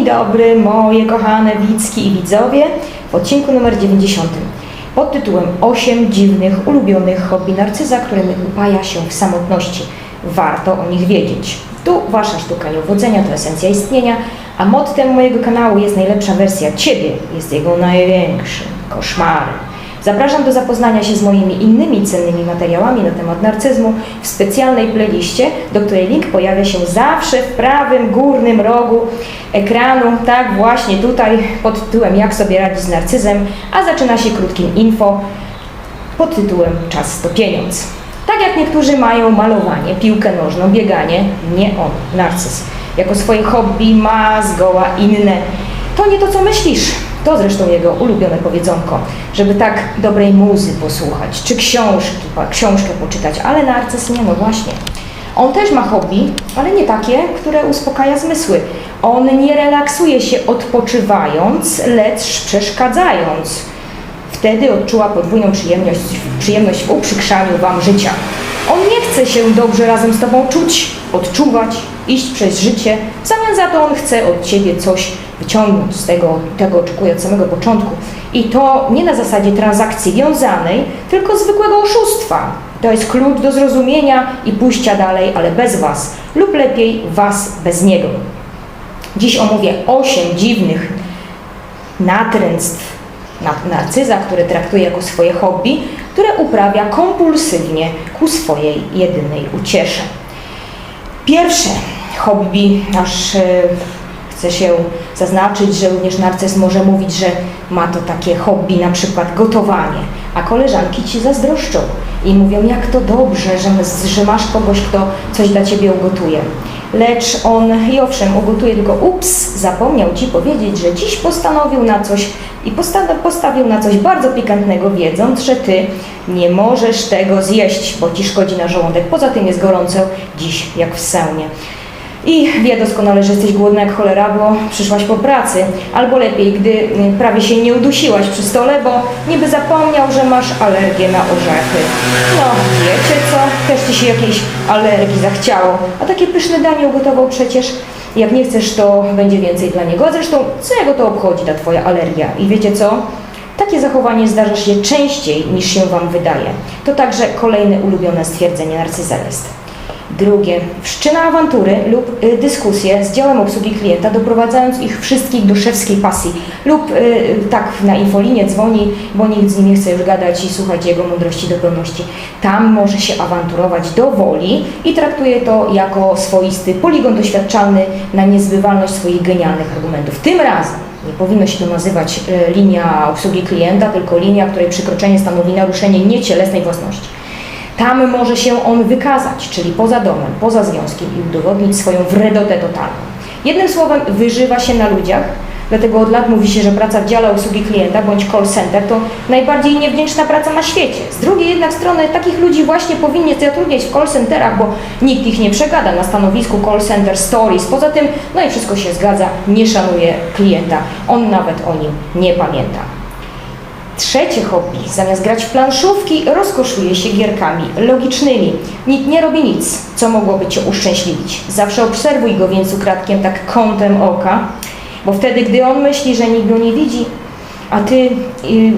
Dzień dobry, moje kochane widzki i widzowie, w odcinku numer 90 pod tytułem 8 dziwnych, ulubionych hobby narcyza, którymi upaja się w samotności. Warto o nich wiedzieć. Tu Wasza sztuka nieuwodzenia to esencja istnienia, a mottem mojego kanału jest najlepsza wersja Ciebie, jest jego największym koszmarem. Zapraszam do zapoznania się z moimi innymi cennymi materiałami na temat narcyzmu w specjalnej playliście, do której link pojawia się zawsze w prawym górnym rogu ekranu, tak właśnie tutaj pod tytułem Jak sobie radzić z narcyzem, a zaczyna się krótkim info pod tytułem Czas to pieniądz. Tak jak niektórzy mają malowanie, piłkę nożną, bieganie, nie on, narcyz. Jako swoje hobby ma zgoła inne. To nie to, co myślisz. To zresztą jego ulubione powiedzonko, żeby tak dobrej muzy posłuchać, czy książki, książkę poczytać, ale narcyz nie, no właśnie. On też ma hobby, ale nie takie, które uspokaja zmysły. On nie relaksuje się odpoczywając, lecz przeszkadzając. Wtedy odczuła podwójną przyjemność, przyjemność w uprzykrzaniu Wam życia. On nie chce się dobrze razem z Tobą czuć, odczuwać, iść przez życie. W zamian za to on chce od Ciebie coś wyciągnąć z tego, tego oczekuje od samego początku. I to nie na zasadzie transakcji wiązanej, tylko zwykłego oszustwa. To jest klucz do zrozumienia i pójścia dalej, ale bez Was, lub lepiej Was bez Niego. Dziś omówię 8 dziwnych natręctw na- narcyza, które traktuje jako swoje hobby, które uprawia kompulsywnie ku swojej jedynej uciesze. Pierwsze hobby, aż chcę się zaznaczyć, że również narcyz może mówić, że ma to takie hobby, na przykład gotowanie, a koleżanki ci zazdroszczą i mówią, jak to dobrze, że, że masz kogoś, kto coś dla ciebie ugotuje. Lecz on, i owszem, ugotuje tylko ups, zapomniał ci powiedzieć, że dziś postanowił na coś i posta- postawił na coś bardzo pikantnego, wiedząc, że ty nie możesz tego zjeść, bo ci szkodzi na żołądek. Poza tym jest gorąco dziś jak w saunie. I wie doskonale, że jesteś głodna jak cholera, bo przyszłaś po pracy. Albo lepiej, gdy y, prawie się nie udusiłaś przy stole, bo niby zapomniał, że masz alergię na orzechy. No, wiecie co? Też ci się jakiejś alergii zachciało. A takie pyszne danie ugotował przecież. Jak nie chcesz, to będzie więcej dla niego. A zresztą, co jego to obchodzi, ta twoja alergia? I wiecie co? Takie zachowanie zdarza się częściej niż się Wam wydaje. To także kolejne ulubione stwierdzenie narcyza. Drugie, wszczyna awantury lub y, dyskusje z działem obsługi klienta, doprowadzając ich wszystkich do szewskiej pasji. Lub y, tak na infolinię dzwoni, bo nikt z nim nie chce już gadać i słuchać jego mądrości do pełności. Tam może się awanturować do woli i traktuje to jako swoisty poligon doświadczalny na niezbywalność swoich genialnych argumentów. Tym razem nie powinno się to nazywać y, linia obsługi klienta, tylko linia, której przekroczenie stanowi naruszenie niecielesnej własności. Tam może się on wykazać, czyli poza domem, poza związkiem i udowodnić swoją wredotę totalną. Jednym słowem, wyżywa się na ludziach, dlatego od lat mówi się, że praca w dziale obsługi klienta bądź call center to najbardziej niewdzięczna praca na świecie. Z drugiej jednak strony takich ludzi właśnie powinien zatrudniać w call centerach, bo nikt ich nie przegada na stanowisku call center stories. Poza tym, no i wszystko się zgadza, nie szanuje klienta. On nawet o nim nie pamięta. Trzecie hobby, zamiast grać w planszówki, rozkoszuje się gierkami logicznymi. Nikt nie robi nic, co mogłoby Cię uszczęśliwić. Zawsze obserwuj go więc ukradkiem tak kątem oka, bo wtedy, gdy on myśli, że nikt go nie widzi, a Ty y,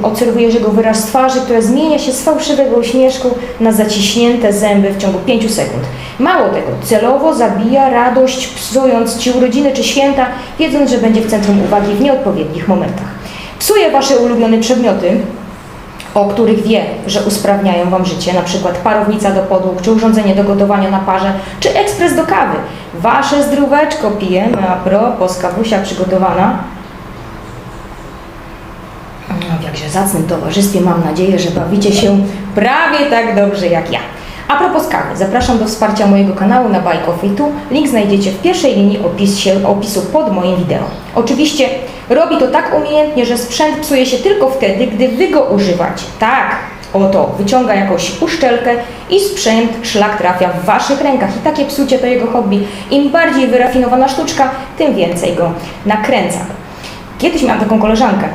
obserwujesz jego wyraz twarzy, która zmienia się z fałszywego uśmieszku na zaciśnięte zęby w ciągu 5 sekund. Mało tego, celowo zabija radość, psując Ci urodziny czy święta, wiedząc, że będzie w centrum uwagi w nieodpowiednich momentach. Psuje Wasze ulubione przedmioty, o których wie, że usprawniają Wam życie, na przykład parownica do podłóg, czy urządzenie do gotowania na parze, czy ekspres do kawy. Wasze zdróweczko pijemy, a propos, kawusia przygotowana. No, w jakże zacnym towarzystwie mam nadzieję, że bawicie się prawie tak dobrze jak ja. A propos kawy, zapraszam do wsparcia mojego kanału na Buy Coffee Tu. Link znajdziecie w pierwszej linii opisie, opisu pod moim wideo. Oczywiście robi to tak umiejętnie, że sprzęt psuje się tylko wtedy, gdy Wy go używacie. Tak, oto, wyciąga jakąś uszczelkę i sprzęt szlak trafia w Waszych rękach. I takie psucie to jego hobby. Im bardziej wyrafinowana sztuczka, tym więcej go nakręca. Kiedyś miałam taką koleżankę,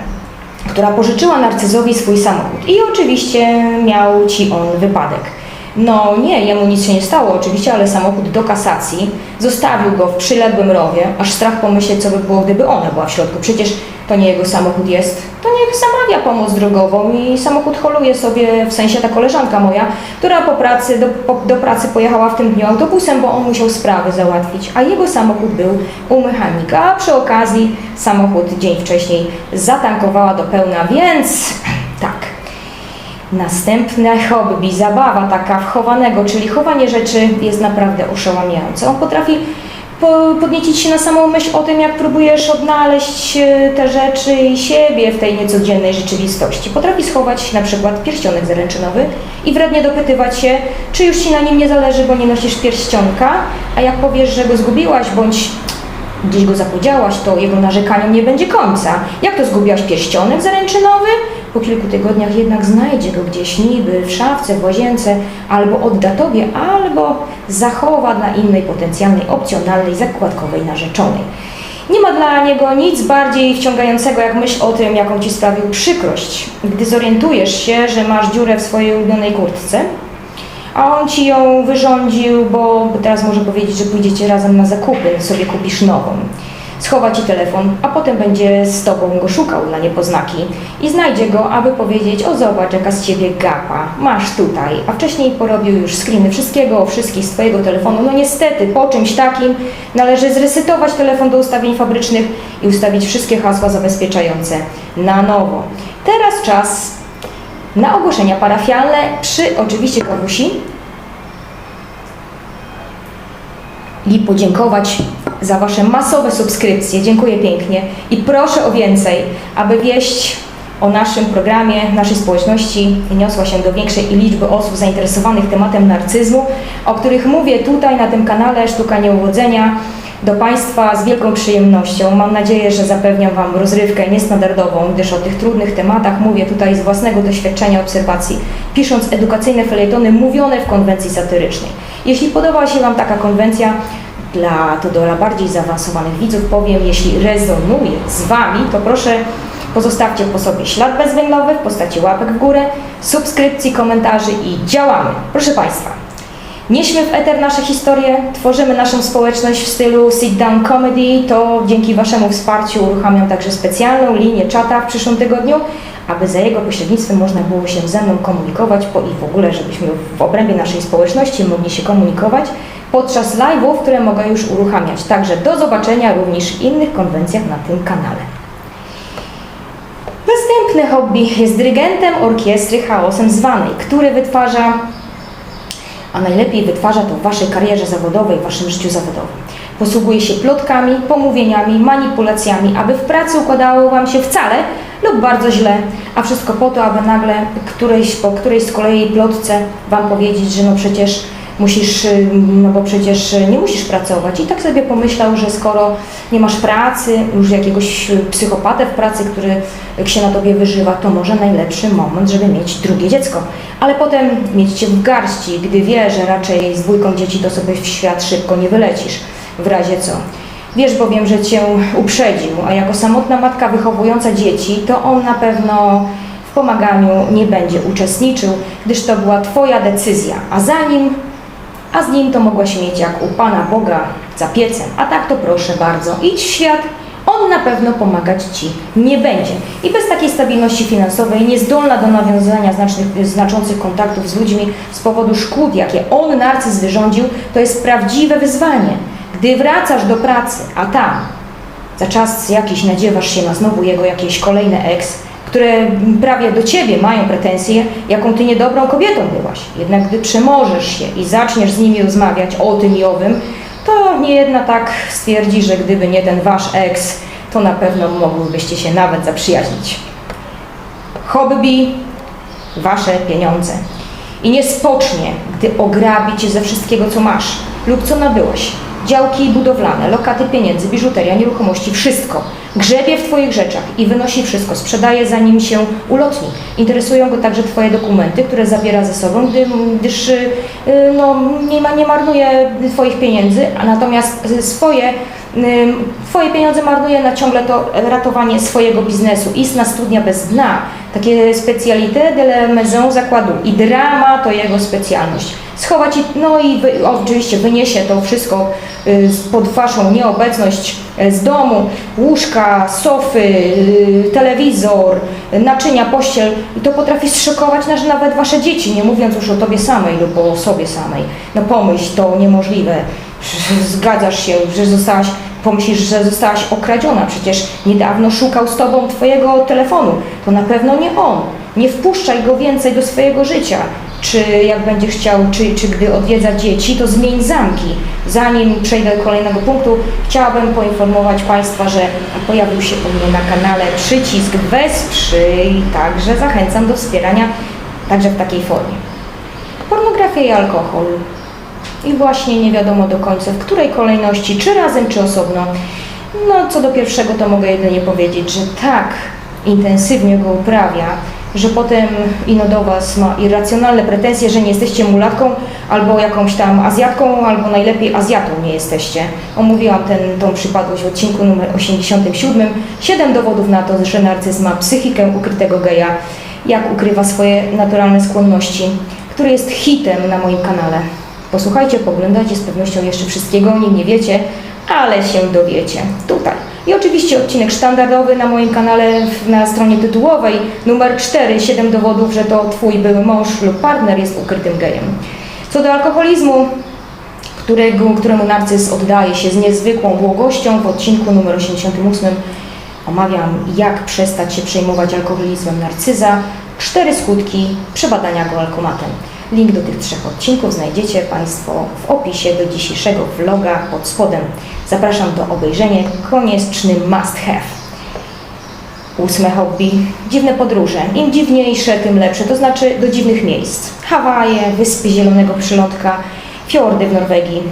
która pożyczyła narcyzowi swój samochód. I oczywiście miał ci on wypadek. No nie, jemu nic się nie stało oczywiście, ale samochód do kasacji zostawił go w przyległym rowie, aż strach pomyśleć, co by było, gdyby ona była w środku. Przecież to nie jego samochód jest, to niech zamawia pomoc drogową i samochód holuje sobie, w sensie ta koleżanka moja, która po pracy, do, po, do pracy pojechała w tym dniu autobusem, bo on musiał sprawy załatwić, a jego samochód był u mechanika, a przy okazji samochód dzień wcześniej zatankowała do pełna, więc tak. Następne hobby, zabawa taka wchowanego, czyli chowanie rzeczy jest naprawdę oszałamiające. On potrafi po, podniecić się na samą myśl o tym, jak próbujesz odnaleźć e, te rzeczy i siebie w tej niecodziennej rzeczywistości. Potrafi schować na przykład pierścionek zaręczynowy i wrednie dopytywać się, czy już Ci na nim nie zależy, bo nie nosisz pierścionka, a jak powiesz, że go zgubiłaś bądź gdzieś go zapodziałaś, to jego narzekaniom nie będzie końca. Jak to zgubiłaś pierścionek zaręczynowy? Po kilku tygodniach jednak znajdzie go gdzieś niby w szafce, w łazience, albo odda tobie, albo zachowa dla innej potencjalnej, opcjonalnej, zakładkowej narzeczonej. Nie ma dla niego nic bardziej wciągającego jak myśl o tym, jaką ci sprawił przykrość, gdy zorientujesz się, że masz dziurę w swojej ulubionej kurtce, a on ci ją wyrządził, bo teraz może powiedzieć, że pójdziecie razem na zakupy, sobie kupisz nową. Schowa ci telefon, a potem będzie z tobą go szukał dla niepoznaki i znajdzie go, aby powiedzieć: O, zobacz, jaka z ciebie gapa, masz tutaj. A wcześniej porobił już screeny wszystkiego, wszystkich z twojego telefonu. No niestety, po czymś takim należy zresetować telefon do ustawień fabrycznych i ustawić wszystkie hasła zabezpieczające na nowo. Teraz czas na ogłoszenia parafialne przy oczywiście kawusi i podziękować za Wasze masowe subskrypcje. Dziękuję pięknie i proszę o więcej, aby wieść o naszym programie, naszej społeczności niosła się do większej liczby osób zainteresowanych tematem narcyzmu, o których mówię tutaj na tym kanale Sztuka Nieuwodzenia do Państwa z wielką przyjemnością. Mam nadzieję, że zapewniam Wam rozrywkę niestandardową, gdyż o tych trudnych tematach mówię tutaj z własnego doświadczenia obserwacji, pisząc edukacyjne felietony mówione w konwencji satyrycznej. Jeśli podoba się Wam taka konwencja, dla, to dla bardziej zaawansowanych widzów powiem, jeśli rezonuje z Wami, to proszę pozostawcie po sobie ślad bezwęglowy w postaci łapek w górę, subskrypcji, komentarzy i działamy. Proszę Państwa, Nieśmy w eter nasze historie, tworzymy naszą społeczność w stylu sit-down comedy. To dzięki Waszemu wsparciu uruchamiam także specjalną linię czata w przyszłym tygodniu, aby za jego pośrednictwem można było się ze mną komunikować i w ogóle, żebyśmy w obrębie naszej społeczności mogli się komunikować podczas live'ów, które mogę już uruchamiać. Także do zobaczenia również w innych konwencjach na tym kanale. Następne hobby jest dyrygentem orkiestry chaosem zwanej, który wytwarza a najlepiej wytwarza to w Waszej karierze zawodowej, w Waszym życiu zawodowym. Posługuje się plotkami, pomówieniami, manipulacjami, aby w pracy układało Wam się wcale lub bardzo źle, a wszystko po to, aby nagle którejś, po którejś z kolei plotce Wam powiedzieć, że no przecież musisz, no bo przecież nie musisz pracować. I tak sobie pomyślał, że skoro nie masz pracy, już jakiegoś psychopatę w pracy, który się na tobie wyżywa, to może najlepszy moment, żeby mieć drugie dziecko. Ale potem mieć cię w garści, gdy wie, że raczej z dwójką dzieci to sobie w świat szybko nie wylecisz, w razie co. Wiesz bowiem, że cię uprzedził, a jako samotna matka wychowująca dzieci, to on na pewno w pomaganiu nie będzie uczestniczył, gdyż to była Twoja decyzja, a zanim a z nim to mogłaś mieć jak u Pana Boga za piecem. A tak to proszę bardzo, idź w świat, on na pewno pomagać Ci nie będzie. I bez takiej stabilności finansowej, niezdolna do nawiązania znacznych, znaczących kontaktów z ludźmi z powodu szkód, jakie on, narcyz, wyrządził, to jest prawdziwe wyzwanie. Gdy wracasz do pracy, a tam za czas jakiś nadziewasz się na znowu jego jakieś kolejne ex, które prawie do ciebie mają pretensje, jaką ty niedobrą kobietą byłaś. Jednak gdy przemożesz się i zaczniesz z nimi rozmawiać o tym i owym, to nie jedna tak stwierdzi, że gdyby nie ten wasz ex, to na pewno mogłybyście się nawet zaprzyjaźnić. Hobby, wasze pieniądze. I nie spocznie, gdy ograbi cię ze wszystkiego, co masz lub co nabyłeś. Działki budowlane, lokaty pieniędzy, biżuteria, nieruchomości, wszystko. Grzebie w Twoich rzeczach i wynosi wszystko, sprzedaje zanim się ulotni. Interesują go także Twoje dokumenty, które zabiera ze sobą, gdy, gdyż y, no, nie, ma, nie marnuje Twoich pieniędzy, a natomiast swoje, twoje pieniądze marnuje na ciągle to ratowanie swojego biznesu. Ist na studnia bez dna, takie specalité de la maison zakładu i drama to jego specjalność. Schować i, no i wy, oczywiście wyniesie to wszystko y, pod waszą nieobecność y, z domu, łóżka, sofy, y, telewizor, y, naczynia, pościel i to potrafi zszokować nawet wasze dzieci, nie mówiąc już o tobie samej lub o sobie samej. No pomyśl, to niemożliwe. Zgadzasz się, że zostałaś, pomyślisz, że zostałaś okradziona, przecież niedawno szukał z tobą twojego telefonu. To na pewno nie on. Nie wpuszczaj go więcej do swojego życia. Czy jak będziesz chciał, czy, czy gdy odwiedza dzieci, to zmień zamki. Zanim przejdę do kolejnego punktu, chciałabym poinformować Państwa, że pojawił się u mnie na kanale przycisk wesprzyj, także zachęcam do wspierania także w takiej formie. Pornografia i alkohol. I właśnie nie wiadomo do końca, w której kolejności, czy razem, czy osobno. No, co do pierwszego, to mogę jedynie powiedzieć, że tak intensywnie go uprawia, że potem ino do Was ma irracjonalne pretensje, że nie jesteście mulatką, albo jakąś tam Azjatką, albo najlepiej Azjatą nie jesteście. Omówiłam ten, tą przypadłość w odcinku numer 87. Siedem dowodów na to, że narcyz ma psychikę ukrytego geja, jak ukrywa swoje naturalne skłonności, który jest hitem na moim kanale. Posłuchajcie, poglądajcie, z pewnością jeszcze wszystkiego o nim nie wiecie, ale się dowiecie tutaj. I oczywiście odcinek standardowy na moim kanale na stronie tytułowej, numer 4, 7 dowodów, że to Twój były mąż lub partner jest ukrytym gejem. Co do alkoholizmu, którego, któremu narcyz oddaje się z niezwykłą błogością, w odcinku numer 88 omawiam, jak przestać się przejmować alkoholizmem narcyza, cztery skutki przebadania go alkomatem. Link do tych trzech odcinków znajdziecie Państwo w opisie do dzisiejszego vloga pod spodem. Zapraszam do obejrzenia. Konieczny must have. Ósme hobby. Dziwne podróże. Im dziwniejsze, tym lepsze, to znaczy do dziwnych miejsc. Hawaje, wyspy zielonego przylądka, fiordy w Norwegii.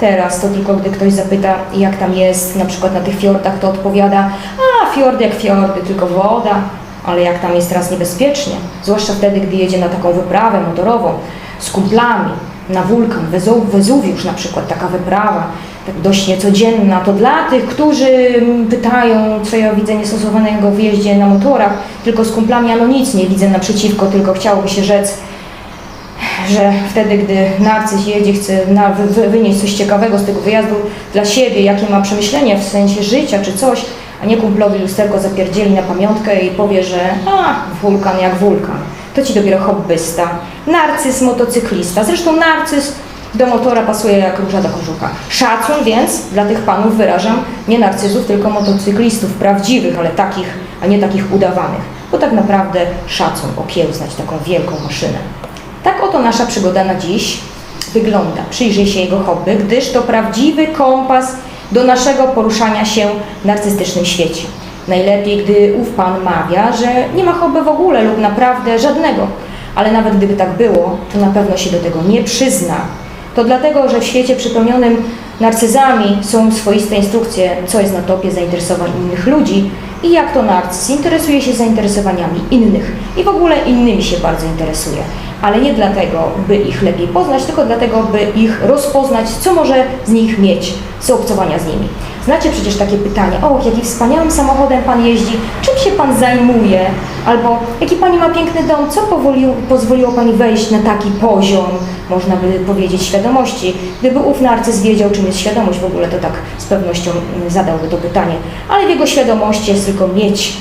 Teraz to tylko gdy ktoś zapyta, jak tam jest, na przykład na tych fiordach, to odpowiada, a fiordy jak fiordy, tylko woda. Ale jak tam jest teraz niebezpiecznie, zwłaszcza wtedy, gdy jedzie na taką wyprawę motorową z kumplami, na wulkan, Wezu- Wezuwiusz na przykład, taka wyprawa, tak dość niecodzienna, to dla tych, którzy mm, pytają, co ja widzę niestosowanego w jeździe na motorach, tylko z kumplami, ano nic nie widzę naprzeciwko, tylko chciałoby się rzec, że wtedy, gdy narcyz jedzie, chce na, wy, wy- wynieść coś ciekawego z tego wyjazdu dla siebie, jakie ma przemyślenia w sensie życia czy coś, a nie kumplowi lusterko zapierdzieli na pamiątkę i powie, że a, wulkan jak wulkan. To ci dopiero hobbysta. Narcyz, motocyklista. Zresztą narcyz do motora pasuje jak róża do kożucha. Szacun więc dla tych panów wyrażam nie narcyzów, tylko motocyklistów prawdziwych, ale takich, a nie takich udawanych. Bo tak naprawdę szacun okiełznać taką wielką maszynę. Tak oto nasza przygoda na dziś wygląda. Przyjrzyj się jego hobby, gdyż to prawdziwy kompas do naszego poruszania się w narcystycznym świecie. Najlepiej, gdy ów pan mawia, że nie ma hobby w ogóle lub naprawdę żadnego. Ale nawet gdyby tak było, to na pewno się do tego nie przyzna. To dlatego, że w świecie przypełnionym narcyzami są swoiste instrukcje, co jest na topie zainteresowań innych ludzi i jak to narcyz interesuje się zainteresowaniami innych i w ogóle innymi się bardzo interesuje. Ale nie dlatego, by ich lepiej poznać, tylko dlatego, by ich rozpoznać, co może z nich mieć, z obcowania z nimi. Znacie przecież takie pytanie, o, jakim wspaniałym samochodem Pan jeździ, czym się Pan zajmuje, albo jaki Pani ma piękny dom, co powolił, pozwoliło Pani wejść na taki poziom, można by powiedzieć, świadomości. Gdyby ów narcyz wiedział, czym jest świadomość w ogóle, to tak z pewnością mm, zadałby to pytanie. Ale w jego świadomości jest tylko mieć,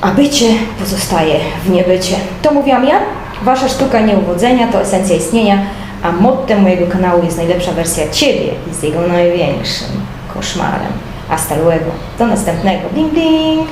a bycie pozostaje w niebycie. To mówiłam ja, Wasza sztuka nieuwodzenia to esencja istnienia, a mottem mojego kanału jest najlepsza wersja Ciebie z jego największym koszmarem. Hasta luego. Do następnego. Ding, ding.